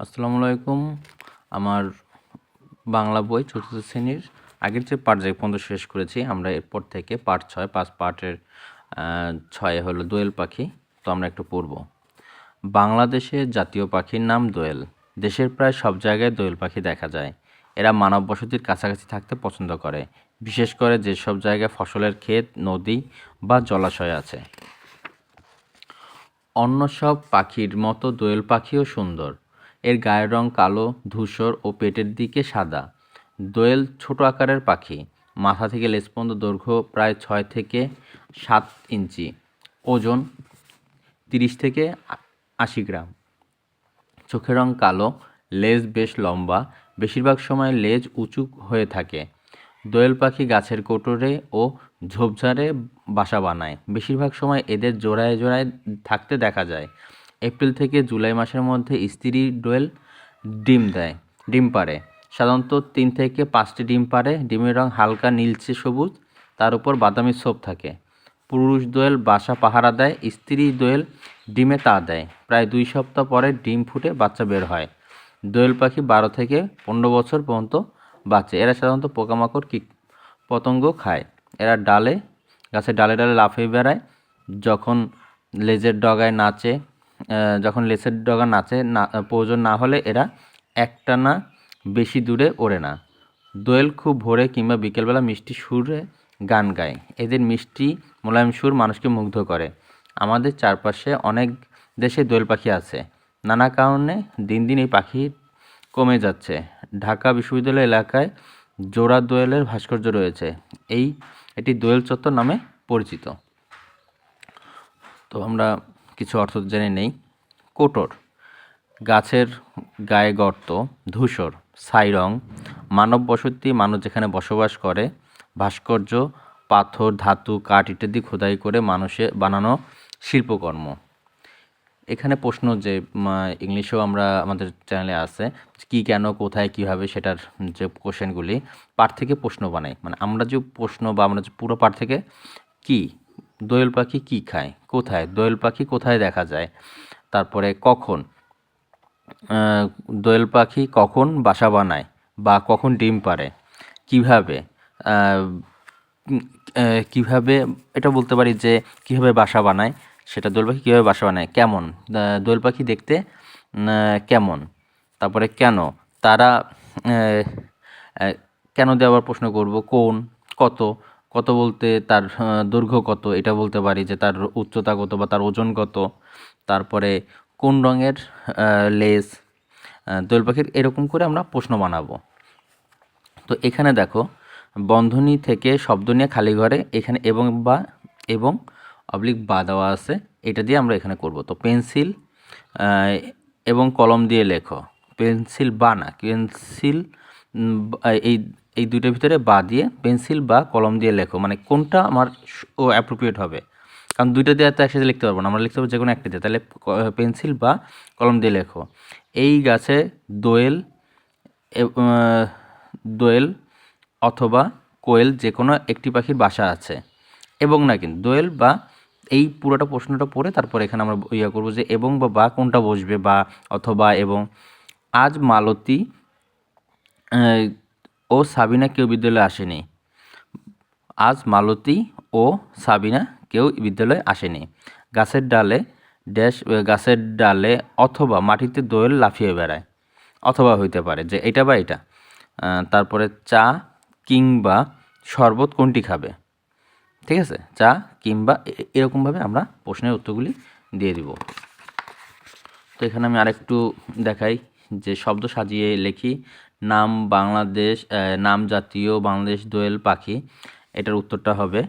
আসসালামু আলাইকুম। আমার বাংলা বই চতুর্থ শ্রেণির আগের যে পার্ট যে পর্যন্ত শেষ করেছি, আমরা এরপর থেকে পার্ট ছয়, পাঁচ পার্টের ছয় হলো দোয়েল পাখি, তো আমরা একটু পড়ব। বাংলাদেশের জাতীয় পাখির নাম দোয়েল। দেশের প্রায় সব জায়গায় দোয়েল পাখি দেখা যায়। এরা মানব বসতির কাছাকাছি থাকতে পছন্দ করে, বিশেষ করে যেসব জায়গায় ফসলের ক্ষেত, নদী বা জলাশয় আছে। অন্য সব পাখির মতো দোয়েল পাখিও সুন্দর। এর গায়ের রং কালো, ধূসর ও পেটের দিকে সাদা। দোয়েল ছোট আকারের পাখি। মাথা থেকে লেজ দৈর্ঘ্য প্রায় ছয় থেকে সাত ইঞ্চি। ওজন তিরিশ থেকে আশি গ্রাম। চোখের রং কালো, লেজ বেশ লম্বা। বেশিরভাগ সময় লেজ উঁচু হয়ে থাকে। দোয়েল পাখি গাছের কোটরে ও ঝোপঝাড়ে বাসা বানায়। বেশিরভাগ সময় এদের জোড়ায় জোড়ায় থাকতে দেখা যায়। এপ্রিল থেকে জুলাই মাসের মধ্যে স্ত্রী ডোয়েল ডিম দেয়, ডিম পাড়ে। সাধারণত তিন থেকে পাঁচটি ডিম পাড়ে। ডিমের রং হালকা নীলচে সবুজ, তার উপর বাদামি ছোপ থাকে। পুরুষ দোয়েল বাসা পাহারা দেয়, স্ত্রী দোয়েল ডিমে তা দেয়। প্রায় দুই সপ্তাহ পরে ডিম ফুটে বাচ্চা বের হয়। দোয়েল পাখি বারো থেকে পনেরো বছর পর্যন্ত বাঁচে। এরা সাধারণত পোকামাকড়, কীট পতঙ্গ খায়। এরা ডালে গাছের ডালে ডালে লাফিয়ে বেড়ায়। যখন লেজের ডগায় নাচে যখন লেজের ডগা নাচে, না, প্রয়োজন না হলে এরা একটানা বেশি দূরে ওড়ে না। দোয়েল খুব ভোরে কিংবা বিকেলবেলা মিষ্টি সুরে গান গায়। এদের মিষ্টি মোলায়েম সুর মানুষকে মুগ্ধ করে। আমাদের চারপাশে অনেক দেশে দোয়েল পাখি আছে। নানা কারণে দিন দিন এই পাখি কমে যাচ্ছে। ঢাকা বিশ্ববিদ্যালয় এলাকায় জোড়া দোয়েলের ভাস্কর্য রয়েছে। এই, এটি দোয়েল চত্বর নামে পরিচিত। তো আমরা কিছু অর্থ জেনে নেই। কোটর, গাছের গায়ে গর্ত, ধূসর ছাই রং মানব বসতি মানুষ যেখানে বসবাস করে, ভাস্কর্য, পাথর, ধাতু, কাঠ ইত্যাদি খোদাই করে মানুষে বানানো শিল্পকর্ম। এখানে প্রশ্ন যে ইংলিশেও আমরা, আমাদের চ্যানেলে আছে, কি কেন, কোথায়, কীভাবে সেটার যে কোশ্চেনগুলি, পাঠ থেকে প্রশ্ন বানাই। মানে আমরা যে প্রশ্ন বা আমরা যে পুরো পাঠ থেকে কি দোয়েল পাখি কি খায়? কোথায়? দোয়েল পাখি কোথায় দেখা যায়? তারপরে কখন? দোয়েল পাখি কখন বাসা বানায় বা কখন ডিম পাড়ে? কীভাবে? কীভাবে, এটা বলতে পারি যে কীভাবে বাসা বানায়? সেটা দোয়েল পাখি কীভাবে বাসা বানায়? কেমন? দোয়েল পাখি দেখতে কেমন? তারপরে কেন? তারা কেন আবার প্রশ্ন করব? কোন? কত? কত বলতে তার দৈর্ঘ্য কত, এটা বলতে পারি যে তার উচ্চতা কত বা তার ওজন কত, তারপরে কোন রঙের লেস দোয়েল পাখির এরকম করে আমরা প্রশ্ন বানাবো। তো এখানে দেখো, বন্ধনী থেকে শব্দ নিয়ে খালি ঘরে এখানে এবং বা, এবং অবলিক বা দেওয়া আছে, এটা দিয়ে আমরা এখানে করব। তো পেন্সিল এবং কলম দিয়ে লেখো। পেন্সিল বা না, পেন্সিল এই এই দুইটার ভিতরে বা দিয়ে পেন্সিল বা কলম দিয়ে লেখো। মানে কোনটা আমার ও অ্যাপ্রোপ্রিয়েট হবে। কারণ দুইটা দিয়ে তো একসাথে লিখতে পারব না। আমরা লিখতে পারব যে কোনো একটা দিয়ে। তাহলে পেন্সিল বা কলম দিয়ে লেখো। এই গাছে দোয়েল দোয়েল অথবা কোয়েল যে কোনো একটি পাখির বাসা আছে। এবং না কিন্তু দোয়েল বা এই পুরোটা প্রশ্নটা পড়ে তারপর এখানে আমরা ইয়া করব যে এবং বা বা কোনটা বসবে বা, অথবা এবং আজ মালতী ও সাবিনা কেউ বিদ্যালয়ে আসেনি। আজ মালতী ও সাবিনা কেউ বিদ্যালয়ে আসেনি। গাছের ডালে ড্যাশ গাছের ডালে অথবা মাটিতে দোয়েল লাফিয়ে বেড়ায়। অথবা হইতে পারে যে এটা বা এটা। তারপরে চা কিংবা শরবত কোনটি খাবে? ঠিক আছে? চা কিংবা এরকমভাবে আমরা প্রশ্নের উত্তরগুলি দিয়ে দিব। তো এখানে আমি আরেকটু দেখাই যে শব্দ সাজিয়ে লিখি। নাম বাংলাদেশ নাম জাতীয় বাংলাদেশ দোয়েল পাখি, এটার উত্তরটা হবে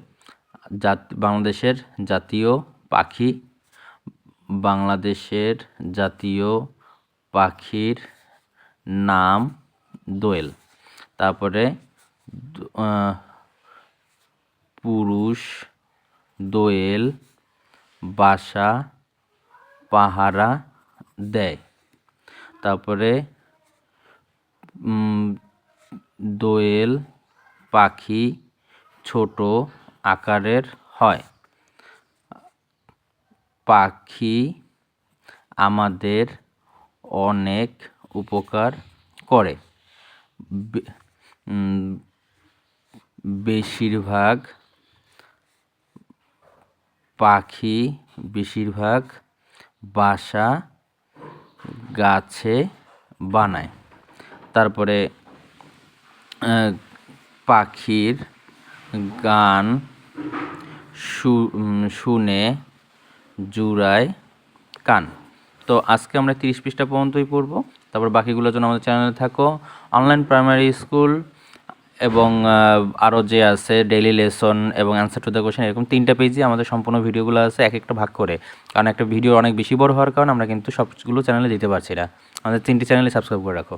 জাত, বাংলাদেশের জাতীয় পাখি, বাংলাদেশের জাতীয় পাখির নাম দোয়েল। তারপরে পুরুষ, দোয়েল, বাসা, পাহারা, দেয়। তারপরে দোয়েল পাখি ছোট আকারের হয়। পাখি আমাদের অনেক উপকার করে। বেশিরভাগ পাখি, বেশিরভাগ বাসা গাছে বানায়। তারপরে পাখির গান শুনে জুড়ায় কান। তো আজকে আমরা তিরিশ পৃষ্ঠা পর্যন্তই পড়ব। তারপর বাকিগুলোর জন্য আমাদের চ্যানেলে থাকো। অনলাইন প্রাইমারি স্কুল এবং আরও যে আছে ডেইলি লেসন এবং অ্যান্সার টু দ্য কোশ্চেন এরকম তিনটা পেজে আমাদের সম্পূর্ণ ভিডিওগুলো আছে এক একটা ভাগ করে। কারণ একটা ভিডিও অনেক বেশি বড় হওয়ার কারণে আমরা কিন্তু সবগুলো চ্যানেলে দিতে পারছি না। আমাদের তিনটি চ্যানেলে সাবস্ক্রাইব করে রাখো।